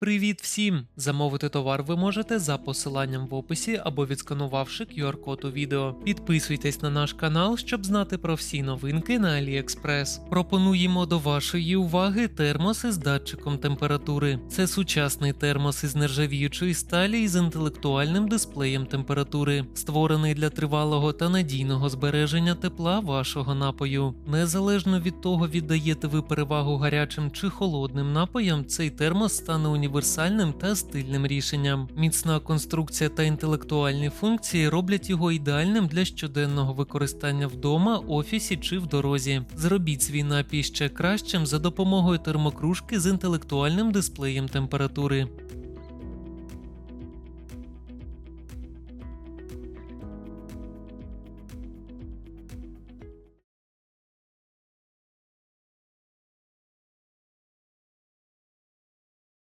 Привіт всім! Замовити товар ви можете за посиланням в описі або відсканувавши QR-код у відео. Підписуйтесь на наш канал, щоб знати про всі новинки на AliExpress. Пропонуємо до вашої уваги термоси з датчиком температури. Це сучасний термос із нержавіючої сталі із інтелектуальним дисплеєм температури, створений для тривалого та надійного збереження тепла вашого напою. Незалежно від того, віддаєте ви перевагу гарячим чи холодним напоям, цей термос стане універсальним та стильним рішенням. Міцна конструкція та інтелектуальні функції роблять його ідеальним для щоденного використання вдома, офісі чи в дорозі. Зробіть свій напій ще кращим за допомогою термокружки з інтелектуальним дисплеєм температури.